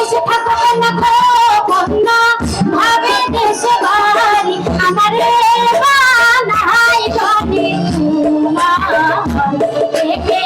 মিশে থাকো না খাও বন্যা ভাবে দেশে বাড়ি আমার বানাই বানাই জানি তোমার দেখে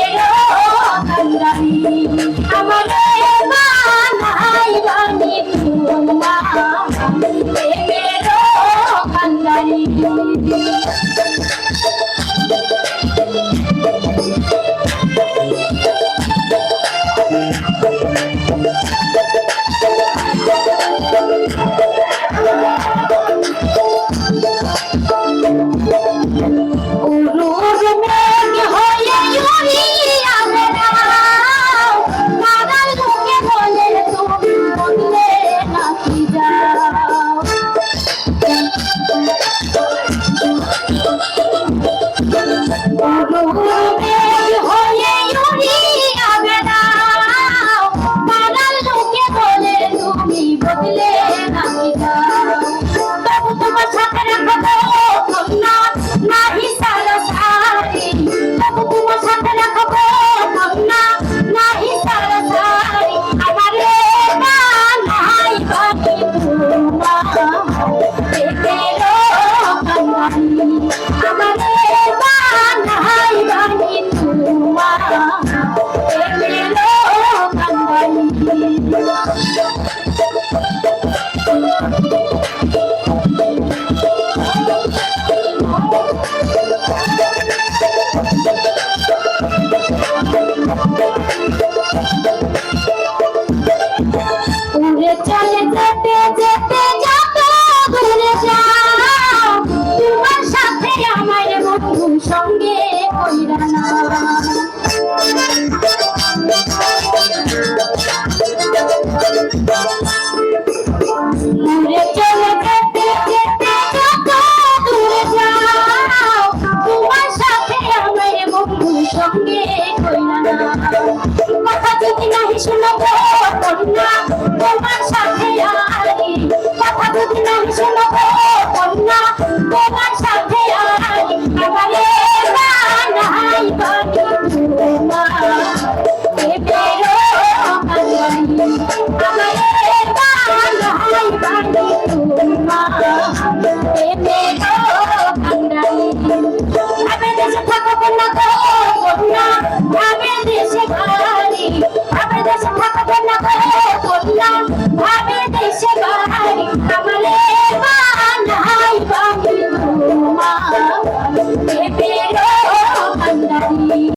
পেটেরও কান্দারি